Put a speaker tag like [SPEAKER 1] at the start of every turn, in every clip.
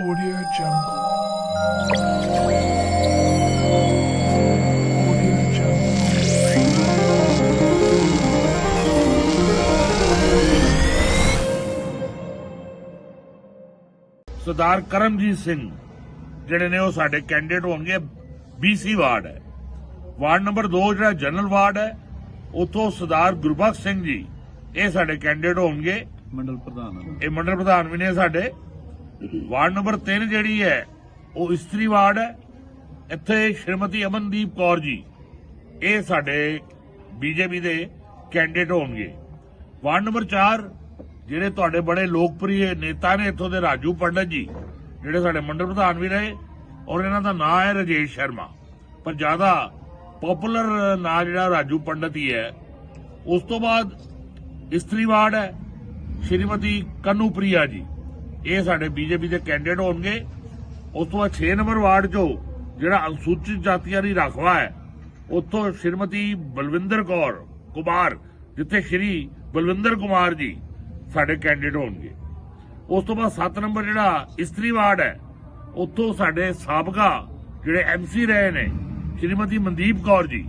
[SPEAKER 1] Audio Jungle. Audio Jungle.
[SPEAKER 2] ਸਰਦਾਰ ਕਰਮਜੀਤ ਸਿੰਘ ਜਿਹੜੇ ਨੇ ਉਹ ਸਾਡੇ ਕੈਂਡੀਡੇਟ ਹੋਣਗੇ ਬੀਸੀ ਵਾਰਡ ਹੈ ਵਾਰਡ ਨੰਬਰ 2 ਜਿਹੜਾ ਜਨਰਲ ਵਾਰਡ ਹੈ ਉਥੋਂ ਸਰਦਾਰ ਗੁਰਬਖਸ਼ ਸਿੰਘ ਜੀ ਇਹ ਸਾਡੇ ਕੈਂਡੀਡੇਟ ਹੋਣਗੇ
[SPEAKER 3] ਮੰਡਲ ਪ੍ਰਧਾਨ।
[SPEAKER 2] ਇਹ ਮੰਡਲ ਪ੍ਰਧਾਨ ਵੀ ਨੇ ਸਾਡੇ ਵਾਰਡ ਨੰਬਰ 3 ਜਿਹੜੀ ਹੈ, ਉਹ ਇਸਤਰੀ ਵਾਰਡ ਹੈ। ਇੱਥੇ ਸ਼੍ਰੀਮਤੀ ਅਮਨਦੀਪ ਕੌਰ ਜੀ, ਇਹ ਸਾਡੇ ਬੀਜੇਪੀ ਦੇ ਕੈਂਡੀਡੇਟ ਹੋਣਗੇ। ਵਾਰਡ ਨੰਬਰ 4 ਜਿਹੜੇ ਤੁਹਾਡੇ ਬੜੇ ਲੋਕਪ੍ਰਿਯ ਨੇਤਾ ਨੇ ਇੱਥੋਂ ਦੇ ਰਾਜੂ ਪੰਡਤ ਜੀ, ਜਿਹੜੇ ਸਾਡੇ ਮੰਡਲ ਪ੍ਰਧਾਨ ਵੀ ਰਹੇ, ਔਰ ਇਹਨਾਂ ਦਾ ਨਾਂ ਹੈ ਰਜੇਸ਼ ਸ਼ਰਮਾ। ਪਰ ਜ਼ਿਆਦਾ ਪਪੂਲਰ ਨਾਂ ਜਿਹੜਾ ਰਾਜੂ ਪੰਡਤ ਹੀ ਹੈ, ਉਸ ਤੋਂ ਬਾਅਦ ਇਸਤਰੀ ਵਾਰਡ ਹੈ, ਸ਼੍ਰੀਮਤੀ ਕਨੂਪ੍ਰਿਆ ਜੀ। ਇਹ ਸਾਡੇ ਬੀਜੇਪੀ ਦੇ ਕੈਂਡੀਡੇਟ ਹੋਣਗੇ। ਉਸ ਤੋਂ ਬਾਅਦ 6 ਨੰਬਰ ਵਾਰਡ 'ਚੋਂ ਜਿਹੜਾ ਅਨੁਸੂਚਿਤ ਜਾਤੀਆਂ ਦੀ ਰਾਖਵਾ ਹੈ, ਉੱਥੋਂ ਸ਼੍ਰੀਮਤੀ ਬਲਵਿੰਦਰ ਕੌਰ ਕੁਮਾਰ, ਜਿੱਥੇ ਸ਼੍ਰੀ ਬਲਵਿੰਦਰ ਕੁਮਾਰ ਜੀ ਸਾਡੇ ਕੈਂਡੀਡੇਟ ਹੋਣਗੇ। ਉਸ ਤੋਂ ਬਾਅਦ 7 ਨੰਬਰ ਜਿਹੜਾ ਇਸਤਰੀ ਵਾਰਡ ਹੈ, ਉੱਥੋਂ ਸਾਡੇ ਸਾਬਕਾ ਜਿਹੜੇ ਐਮਸੀ ਰਹੇ ਨੇ, ਸ਼੍ਰੀਮਤੀ ਮਨਦੀਪ ਕੌਰ ਜੀ,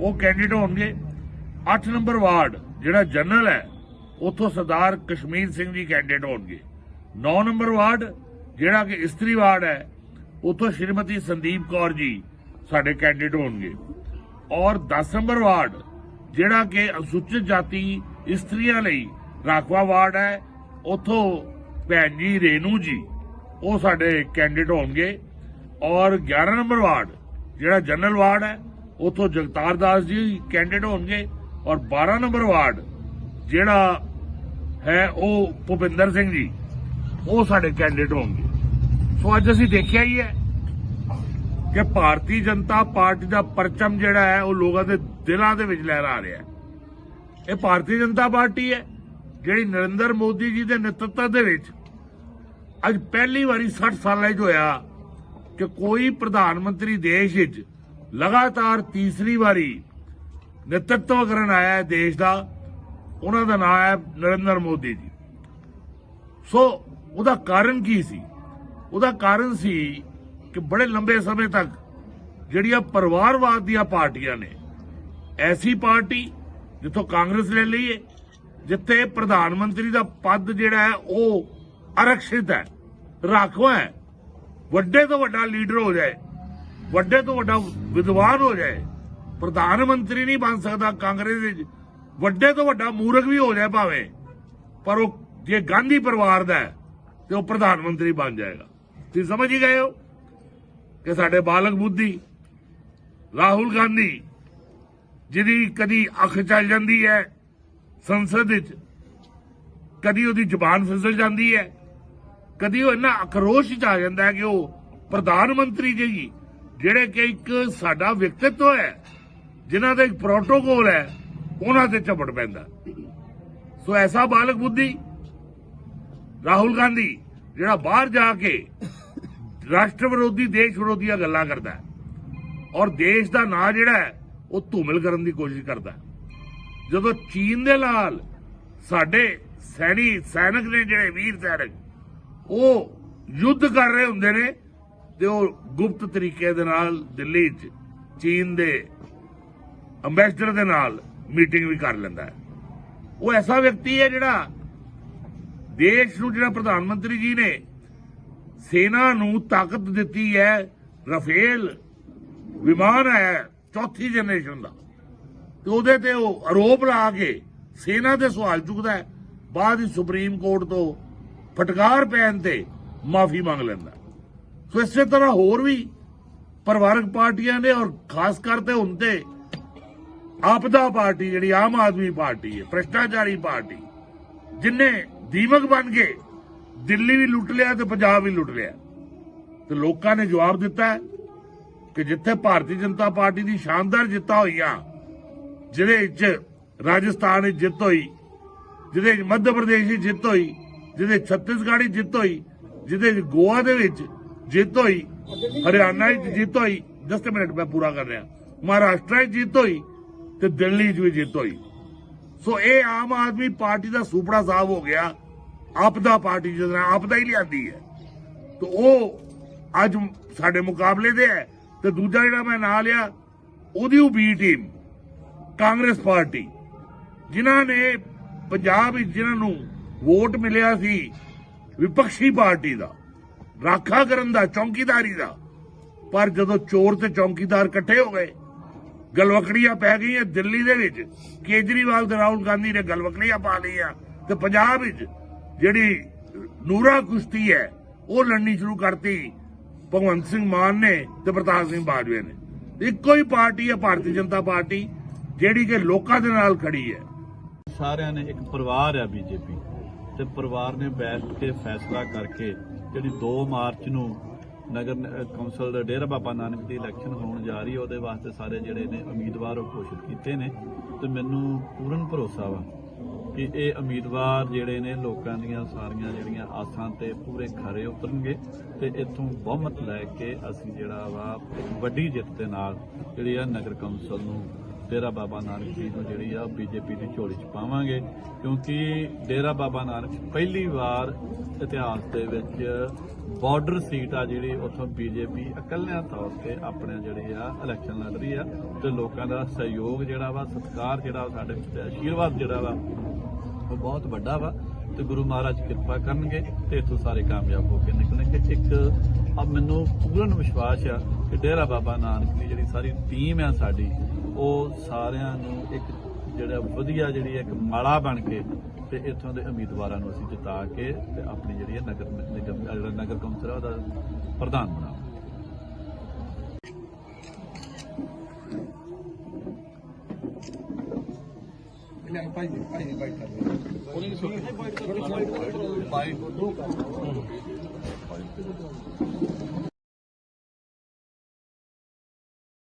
[SPEAKER 2] ਉਹ ਕੈਂਡੀਡੇਟ ਹੋਣਗੇ। 8 ਨੰਬਰ ਵਾਰਡ ਜਿਹੜਾ ਜਨਰਲ ਹੈ, ਉੱਥੋਂ ਸਰਦਾਰ ਕਸ਼ਮੀਰ ਸਿੰਘ ਜੀ ਕੈਂਡੀਡੇਟ ਹੋਣਗੇ। 9 ਨੰਬਰ ਵਾਰਡ, ਜਿਹੜਾ ਕਿ ਇਸਤਰੀ ਵਾਰਡ ਹੈ, ਉਥੋਂ ਸ਼੍ਰੀਮਤੀ ਸੰਦੀਪ ਕੌਰ ਜੀ ਸਾਡੇ ਕੈਂਡੀਡੇਟ ਹੋਣਗੇ। ਔਰ 10 ਨੰਬਰ ਵਾਰਡ, ਜਿਹੜਾ ਕਿ ਅਨੁਸੂਚਿਤ ਜਾਤੀ ਇਸਤਰੀਆਂ ਲਈ ਰਾਖਵਾ ਵਾਰਡ ਹੈ, ਉਥੋਂ ਭੈਣ ਜੀ ਰੇਨੂ ਜੀ, ਉਹ ਸਾਡੇ ਕੈਂਡੀਡੇਟ ਹੋਣਗੇ। ਔਰ 11 ਨੰਬਰ ਵਾਰਡ, ਜਿਹੜਾ ਜਨਰਲ ਵਾਰਡ ਹੈ, ਉਥੋਂ ਜਗਤਾਰ ਦਾਸ ਜੀ ਕੈਂਡੀਡੇਟ ਹੋਣਗੇ। ਔਰ 12 ਨੰਬਰ ਵਾਰਡ, ਜਿਹੜਾ ਹੈ ਉਹ ਭੁਪਿੰਦਰ ਸਿੰਘ ਜੀ ਉਹ ਸਾਡੇ ਕੈਂਡੀਡੇਟ ਹੋਣਗੇ। ਸੋ ਅੱਜ ਅਸੀਂ ਦੇਖਿਆ ਹੀ ਹੈ ਕਿ ਭਾਰਤੀ ਜਨਤਾ ਪਾਰਟੀ ਦਾ ਪਰਚਮ ਜਿਹੜਾ ਹੈ, ਉਹ ਲੋਕਾਂ ਦੇ ਦਿਲਾਂ ਦੇ ਵਿੱਚ ਲਹਿਰਾ ਰਿਹਾ ਹੈ। ਇਹ ਭਾਰਤੀ ਜਨਤਾ ਪਾਰਟੀ ਹੈ, ਜਿਹੜੀ ਨਰਿੰਦਰ ਮੋਦੀ ਜੀ ਦੇ ਨੇਤਰਤਵ ਦੇ ਵਿੱਚ ਅੱਜ ਪਹਿਲੀ ਵਾਰੀ 60 ਸਾਲਾਂ 'ਚ ਹੋਇਆ ਕਿ ਕੋਈ ਪ੍ਰਧਾਨ ਮੰਤਰੀ ਦੇਸ਼ ਵਿੱਚ ਲਗਾਤਾਰ ਤੀਸਰੀ ਵਾਰੀ ਨੇਤਰਤਵ ਕਰਨ ਆਇਆ ਹੈ ਦੇਸ਼ ਦਾ। ਉਹਨਾਂ ਦਾ ਨਾਮ ਹੈ ਨਰਿੰਦਰ ਮੋਦੀ ਜੀ। ਸੋ ਉਹਦਾ ਕਾਰਨ ਕੀ ਸੀ? ਉਹਦਾ ਕਾਰਨ ਸੀ ਕਿ ਬੜੇ ਲੰਬੇ ਸਮੇਂ ਤੱਕ ਜਿਹੜੀਆਂ ਪਰਿਵਾਰਵਾਦ ਦੀਆਂ ਪਾਰਟੀਆਂ ਨੇ, ਐਸੀ ਪਾਰਟੀ ਜਿੱਥੋਂ ਕਾਂਗਰਸ ਲੈ ਲਈ ਹੈ ਜਿੱਥੇ ਪ੍ਰਧਾਨ ਮੰਤਰੀ ਦਾ ਪਦ ਜਿਹੜਾ ਹੈ, ਉਹ ਆਰਕਸ਼ਿਤ ਹੈ, ਰਾਖਵਾ ਹੈ, ਵੱਡੇ ਤੋਂ ਵੱਡਾ ਲੀਡਰ ਹੋ ਜਾਏ, ਵੱਡੇ ਤੋਂ ਵੱਡਾ ਵਿਦਵਾਨ ਹੋ ਜਾਏ, ਪ੍ਰਧਾਨ ਮੰਤਰੀ ਨਹੀਂ ਬਣ ਸਕਦਾ ਕਾਂਗਰਸ ਵਿੱਚ, ਵੱਡੇ ਤੋਂ ਵੱਡਾ ਮੂਰਖ ਵੀ ਹੋ ਜਾਏ ਭਾਵੇਂ, ਪਰ ਉਹ ਜੇ ਗਾਂਧੀ ਪਰਿਵਾਰ ਦਾ ਹੈ ਤੇ ਉਹ ਪ੍ਰਧਾਨ ਮੰਤਰੀ ਬਣ ਜਾਏਗਾ। ਤੁਸੀਂ ਸਮਝ ਹੀ ਗਏ ਹੋ ਕਿ ਸਾਡੇ ਬਾਲਕ ਬੁੱਧੀ, ਰਾਹੁਲ ਗਾਂਧੀ, ਜਿਹਦੀ ਕਦੀ ਅੱਖ ਚੱਲ ਜਾਂਦੀ ਹੈ ਸੰਸਦ ਵਿੱਚ, ਕਦੀ ਉਹਦੀ ਜ਼ੁਬਾਨ ਫਿਸਲ ਜਾਂਦੀ ਹੈ, ਕਦੀ ਉਹ ਇੰਨਾ ਅਕਰੋਸ਼ ਚ ਆ ਜਾਂਦਾ ਕਿ ਉਹ ਪ੍ਰਧਾਨ ਮੰਤਰੀ ਜੀ ਜਿਹੜੇ ਕਿ ਇੱਕ ਸਾਡਾ ਵਿਅਕਤੀਤਵ ਹੈ, ਜਿਨ੍ਹਾਂ ਦਾ ਇੱਕ ਪ੍ਰੋਟੋਕੋਲ ਹੈ, ਉਹਨਾਂ ਤੇ ਝਪੜ ਪੈਂਦਾ। ਸੋ ਐਸਾ ਬਾਲਕ ਬੁੱਧੀ ਰਾਹੁਲ ਗਾਂਧੀ, ਜਿਹੜਾ ਬਾਹਰ ਜਾ ਕੇ ਰਾਸ਼ਟਰ ਵਿਰੋਧੀ, ਦੇਸ਼ ਵਿਰੋਧੀਆਂ ਗੱਲਾਂ ਕਰਦਾ ਹੈ ਔਰ ਦੇਸ਼ ਦਾ ਨਾਂ ਜਿਹੜਾ ਹੈ, ਉਹ ਧੂਮਿਲ ਕਰਨ ਦੀ ਕੋਸ਼ਿਸ਼ ਕਰਦਾ ਜਦੋਂ ਚੀਨ ਦੇ ਨਾਲ ਸਾਡੇ ਸੈਣੀ, ਸੈਨਿਕ ਨੇ ਜਿਹੜੇ ਵੀਰ ਸੈਨਿਕ, ਉਹ ਯੁੱਧ ਕਰ ਰਹੇ ਹੁੰਦੇ ਨੇ ਤੇ ਉਹ ਗੁਪਤ ਤਰੀਕੇ ਦੇ ਨਾਲ ਦਿੱਲੀ 'ਚ, ਚੀਨ ਦੇ ਅੰਬੈਸਡਰ ਦੇ ਨਾਲ ਮੀਟਿੰਗ ਵੀ ਕਰ ਲੈਂਦਾ ਹੈ। ਉਹ ਐਸਾ ਵਿਅਕਤੀ ਹੈ ਜਿਹੜਾ ਦੇਸ਼ ਨੂੰ ਜਿਹੜਾ ਪ੍ਰਧਾਨ ਮੰਤਰੀ ਜੀ ਨੇ ਸੈਨਾ ਨੂੰ ਤਾਕਤ ਦਿੱਤੀ ਹੈ, ਰਫੇਲ ਵਿਮਾਨ ਹੈ ਚੌਥੀ ਜਨਰੇਸ਼ਨ ਦਾ। ਤੇ ਉਹਦੇ ਤੇ ਉਹ ਆਰੋਪ ਲਾ ਕੇ ਸੈਨਾ ਦੇ ਸਵਾਲ ਚੁੱਕਦਾ ਬਾਅਦ ਹੀ ਸੁਪਰੀਮ ਕੋਰਟ ਤੋਂ ਫਟਕਾਰ ਪੈਣ ਤੇ ਮਾਫੀ ਮੰਗ ਲੈਂਦਾ ਸੋ ਇਸੇ ਤਰ੍ਹਾਂ ਹੋਰ ਵੀ ਪਰਿਵਾਰਕ ਪਾਰਟੀਆਂ ਨੇ ਔਰ ਖਾਸ ਕਰਕੇ ਹੁਣ ਤੇ ਆਪਦਾ ਪਾਰਟੀ ਜਿਹੜੀ ਆਮ ਆਦਮੀ ਪਾਰਟੀ ਹੈ, ਭ੍ਰਿਸ਼ਟਾਚਾਰੀ ਪਾਰਟੀ, ਜਿਨੇ ਦੀਮਕ ਬਣ ਕੇ ਦਿੱਲੀ ਵੀ ਲੁੱਟ ਲਿਆ ਤੇ ਪੰਜਾਬ ਵੀ ਲੁੱਟ ਲਿਆ। ਤੇ ਲੋਕਾਂ ਨੇ ਜਵਾਬ ਦਿੱਤਾ ਕਿ ਜਿੱਥੇ ਭਾਰਤੀ ਜਨਤਾ ਪਾਰਟੀ ਦੀ ਸ਼ਾਨਦਾਰ ਜਿੱਤਾਂ ਹੋਈਆਂ, ਜਿਹਦੇ ਵਿੱਚ ਰਾਜਸਥਾਨ ਵਿੱਚ ਜਿੱਤ ਹੋਈ, ਜਿਹਦੇ ਵਿੱਚ ਮੱਧ ਪ੍ਰਦੇਸ਼ ਦੀ ਜਿੱਤ ਹੋਈ, ਜਿਹਦੇ ਛੱਤੀਸਗੜ੍ਹ ਵਿੱਚ ਜਿੱਤ ਹੋਈ, ਜਿਹਦੇ ਵਿੱਚ ਗੋਆ ਦੇ ਵਿੱਚ ਜਿੱਤ ਹੋਈ, ਹਰਿਆਣਾ ਵਿੱਚ ਜਿੱਤ ਹੋਈ। ਜਸਟ ਮਿੰਟ ਮੈਂ ਪੂਰਾ ਕਰ ਰਿਹਾ। ਮਹਾਰਾਸ਼ਟਰ ਵਿੱਚ ਜਿੱਤ ਹੋਈ ਤੇ ਦਿੱਲੀ 'ਚ ਵੀ ਜਿੱਤ ਹੋਈ। ਸੋ ਇਹ ਆਮ ਆਦਮੀ ਪਾਰਟੀ ਦਾ ਸੁਪੜਾ ਸਾਹਿਬ ਹੋ ਗਿਆ। ਆਪਦਾ ਪਾਰਟੀ ਜਿਹਦਾ ਆਪਦਾ ਹੀ ਲਿਆਂਦੀ ਹੈ। ਤੇ ਉਹ ਅੱਜ ਸਾਡੇ ਮੁਕਾਬਲੇ ਦੇ ਹੈ। ਤੇ ਦੂਜਾ ਜਿਹੜਾ ਮੈਂ ਨਾਂ ਲਿਆ, ਉਹਦੀ ਉਹ ਬੀ ਟੀਮ ਕਾਂਗਰਸ ਪਾਰਟੀ। ਜਿਨ੍ਹਾਂ ਨੇ ਪੰਜਾਬ ਵਿੱਚ ਜਿਨ੍ਹਾਂ ਨੂੰ ਵੋਟ ਮਿਲਿਆ ਸੀ, ਵਿਪਕਸ਼ੀ ਪਾਰਟੀ ਦਾ, ਰਾਖਾ ਕਰਨ ਦਾ, ਚੌਕੀਦਾਰੀ ਦਾ, ਪਰ ਜਦੋਂ ਚੋਰ ਤੇ ਚੌਕੀਦਾਰ ਇਕੱਠੇ ਹੋ ਗਏ ਗਲਵਕੜੀਆਂ ਪੈ ਗਈਆਂ ਦਿੱਲੀ ਦੇ ਵਿੱਚ। ਕੇਜਰੀਵਾਲ ਤੇ ਰਾਹੁਲ ਗਾਂਧੀ ਨੇ ਗਲਵਕੜੀਆਂ ਪਾ ਲਈਆਂ। ਤੇ ਪੰਜਾਬ ਵਿੱਚ ਜਿਹੜੀ ਨੂਰਾ ਕੁਸ਼ਤੀ ਹੈ, ਉਹ ਲੜਨੀ ਸ਼ੁਰੂ ਕਰਤੀ। ਭਗਵੰਤ ਸਿੰਘ ਮਾਨ ਨੇ ਤੇ ਪ੍ਰਤਾਪ ਸਿੰਘ ਬਾਜਵੇ ਨੇ। ਇੱਕੋ ਹੀ ਪਾਰਟੀ ਹੈ, ਭਾਰਤੀ ਜਨਤਾ ਪਾਰਟੀ, ਜਿਹੜੀ ਕਿ ਲੋਕਾਂ ਦੇ ਨਾਲ ਖੜੀ ਹੈ।
[SPEAKER 3] ਸਾਰਿਆਂ ਨੇ, ਇੱਕ ਪਰਿਵਾਰ ਆ ਬੀਜੇਪੀ। ਤੇ ਪਰਿਵਾਰ ਨੇ ਬੈਠ ਕੇ ਫੈਸਲਾ ਕਰਕੇ ਜਿਹੜੀ 2 ਮਾਰਚ ਨੂੰ ਨਗਰ ਕੌਂਸਲ ਦਾ ਡੇਰਾ ਬਾਬਾ ਨਾਨਕ ਦੀ ਇਲੈਕਸ਼ਨ ਹੋਣ ਜਾ ਰਹੀ ਹੈ, ਉਹਦੇ ਵਾਸਤੇ ਸਾਰੇ ਜਿਹੜੇ ਨੇ ਉਮੀਦਵਾਰ ਉਹ ਘੋਸ਼ਿਤ ਕੀਤੇ ਨੇ। ਤੇ ਮੈਨੂੰ ਪੂਰਨ ਭਰੋਸਾ ਵਾ ਕਿ ਇਹ ਉਮੀਦਵਾਰ ਜਿਹੜੇ ਨੇ ਲੋਕਾਂ ਦੀਆਂ ਸਾਰੀਆਂ ਜਿਹੜੀਆਂ ਆਸਾਂ ਤੇ ਪੂਰੇ ਖਰੇ ਉਤਰਨਗੇ ਤੇ ਇੱਥੋਂ ਬਹੁਮਤ ਲੈ ਕੇ ਅਸੀਂ ਜਿਹੜਾ ਵਾ ਵੱਡੀ ਜਿੱਤ ਦੇ ਨਾਲ ਜਿਹੜੀ ਆ ਨਗਰ ਕੌਂਸਲ ਨੂੰ ਡੇਰਾ ਬਾਬਾ ਨਾਨਕ ਜੀ ਨੂੰ ਜਿਹੜੀ ਆ ਬੀਜੇਪੀ ਦੀ ਝੋਲੀ ਚ ਪਾਵਾਂਗੇ, ਕਿਉਂਕਿ ਡੇਰਾ ਬਾਬਾ ਨਾਨਕ ਪਹਿਲੀ ਵਾਰ ਇਤਿਹਾਸ ਦੇ ਵਿੱਚ ਬਾਰਡਰ ਸੀਟ ਆ ਜਿਹੜੀ, ਉੱਥੋਂ ਬੀਜੇਪੀ ਇਕੱਲਿਆਂ ਤੌਰ ਤੇ ਆਪਣੇ ਜਿਹੜੀ ਆ ਇਲੈਕਸ਼ਨ ਲੜ ਰਹੀ ਆ ਤੇ ਲੋਕਾਂ ਦਾ ਸਹਿਯੋਗ ਜਿਹੜਾ ਵਾ, ਸਤਿਕਾਰ ਜਿਹੜਾ ਵਾ ਸਾਡੇ ਆਸ਼ੀਰਵਾਦ ਜਿਹੜਾ ਵਾ, ਉਹ ਬਹੁਤ ਵੱਡਾ ਵਾ ਤੇ ਗੁਰੂ ਮਹਾਰਾਜ ਕਿਰਪਾ ਕਰਨਗੇ ਤੇ ਇੱਥੋਂ ਸਾਰੇ ਕਾਮਯਾਬ ਹੋ ਕੇ ਨਿਕਲਣਗੇ। ਇੱਕ ਅਬ ਮੈਨੂੰ ਪੂਰਨ ਵਿਸ਼ਵਾਸ ਆ ਕਿ ਡੇਰਾ ਬਾਬਾ ਨਾਨਕ ਦੀ ਜਿਹੜੀ ਸਾਰੀ ਟੀਮ ਆ ਸਾਡੀ ਉਹ ਸਾਰਿਆਂ ਨੂੰ ਇੱਕ ਜਿਹੜਾ ਵਧੀਆ ਜਿਹੜੀ ਇੱਕ ਮਾਲਾ ਬਣ ਕੇ ਤੇ ਇੱਥੋਂ ਦੇ ਉਮੀਦਵਾਰਾਂ ਨੂੰ ਅਸੀਂ ਜਿਤਾ ਕੇ ਤੇ ਆਪਣੀ ਜਿਹੜੀ ਨਗਰ ਨਿਗਮ ਜਿਹੜਾ ਨਗਰ ਕੌਂਸਲ ਉਹਦਾ ਪ੍ਰਧਾਨ ਬਣਾਵਾਂਗੇ।
[SPEAKER 4] ਭਾਈ